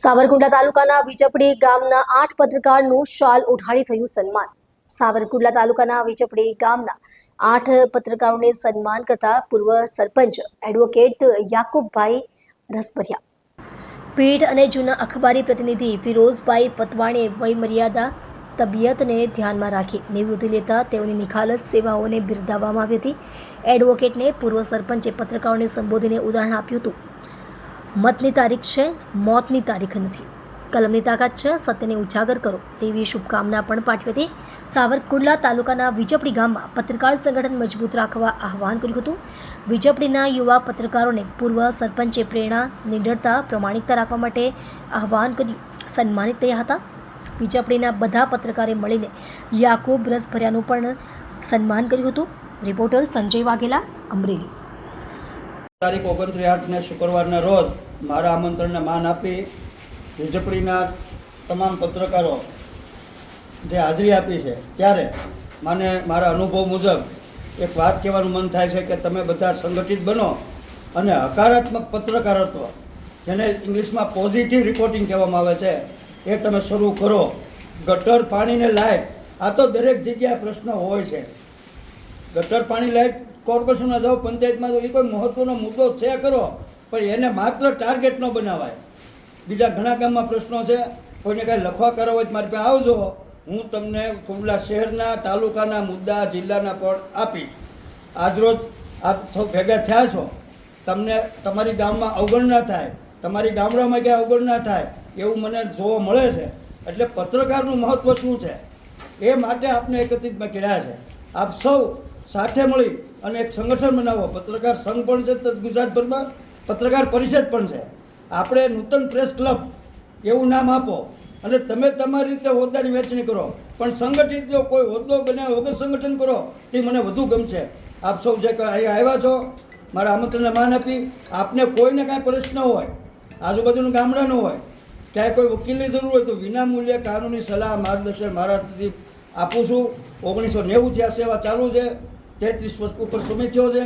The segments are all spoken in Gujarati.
સાવરકુંડલા તાલુકાના વિચપડી ગામના આઠ પત્રકારનું શાલ ઉઠાડી થયું સન્માન. સાવરકુંડલા તાલુકાના વિચપડી ગામના આઠ પત્રકારોને સન્માન કરતા પૂર્વ સરપંચ એડવોકેટ યાકુબભાઈ રસભરિયા. પીઢ અને જૂના અખબારી પ્રતિનિધિ ફિરોઝભાઈ પતવાણીએ વયમર્યાદા તબિયતને ધ્યાનમાં રાખી નિવૃત્તિ લેતા તેઓની નિખાલસ સેવાઓને બિરદાવવામાં આવી હતી. એડવોકેટને પૂર્વ સરપંચે પત્રકારોને સંબોધીને ઉદાહરણ આપ્યું હતું. મતની તારીખ છે, મોતની તારીખ નથી. કલમની તાકાત છે, સત્યને ઉજાગર કરો. તેવી શુભકામના પણ પાઠવી હતી. સાવરકુંડલા તાલુકાના વિજપડી ગામમાં પત્રકાર સંગઠન મજબૂત રાખવા આહવાન કર્યું હતું. વિજપડીના યુવા પત્રકારોને પૂર્વ સરપંચે પ્રેરણા, નિડરતા, પ્રમાણિકતા રાખવા માટે આહવાન કર્યું. સન્માનિત થયા હતા. વિજપડીના બધા પત્રકારે મળીને યાકુબ રસભર્યાનું પણ સન્માન કર્યું હતું. રિપોર્ટર સંજય વાઘેલા, અમરેલી. તારીખ ઓગણત્રીસ આઠને શુક્રવારના રોજ મારા આમંત્રણને માન આપી વીજપડીના તમામ પત્રકારો જે હાજરી આપી છે, ત્યારે મને મારા અનુભવ મુજબ એક વાત કહેવાનું મન થાય છે કે તમે બધા સંગઠિત બનો અને હકારાત્મક પત્રકારત્વ, જેને ઇંગ્લિશમાં પોઝિટિવ રિપોર્ટિંગ કહેવામાં આવે છે, એ તમે શરૂ કરો. ગટર પાણીને લાયક આ તો દરેક જગ્યાએ પ્રશ્ન હોય છે. ગટર પાણી લાયક કોર્પોરેશનમાં જાઓ, પંચાયતમાં જાઓ, એ કોઈ મહત્વનો મુદ્દો છે ખરો પણ એને માત્ર ટાર્ગેટ ન બનાવાય. બીજા ઘણા ગામમાં પ્રશ્નો છે, કોઈને કાંઈ લખવા કરો હોય મારી પાસે આવજો. હું તમને કુંડલા શહેરના તાલુકાના મુદ્દા જિલ્લાના પણ આપીશ. આજરોજ આપ સૌ ભેગા થયા છો. તમને તમારી ગામમાં અવગણના થાય. તમારી ગામડામાં ક્યાંય અવગણના થાય. એવું મને જોવા મળે છે. એટલે પત્રકારનું મહત્ત્વ શું છે? એ માટે આપને એકત્રિતમાં કર્યા છે. આપ સૌ સાથે મળી અને એક સંગઠન બનાવો. પત્રકાર સંઘ પણ છે ગુજરાતભરમાં પત્રકાર પરિષદ પણ છે. આપણે નૂતન પ્રેસ ક્લબ એવું નામ આપો અને તમે તમારી રીતે હોદ્દાની વહેંચણી કરો. પણ સંગઠિત જો કોઈ હોદ્દો બનાવે વગર સંગઠન કરો, તે મને વધુ ગમશે. આપ સૌ જે અહીંયા આવ્યા છો, મારા આમંત્રણને માન આપી. આપને કોઈને કાંઈ પ્રશ્ન હોય, આજુબાજુનું ન હોય, ક્યાંય કોઈ વકીલની જરૂર હોય તો વિનામૂલ્યે કાનૂની સલાહ, માર્ગદર્શન મારાથી આપું છું. ઓગણીસો નેવુંથી આ સેવા ચાલુ છે. તેત્રીસ વર્ષ ઉપર સમય છે.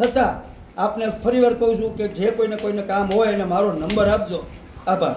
છતાં આપને ફરીવાર કહું છું કે જે કોઈને કોઈને કામ હોય એને મારો નંબર આપજો. આભાર.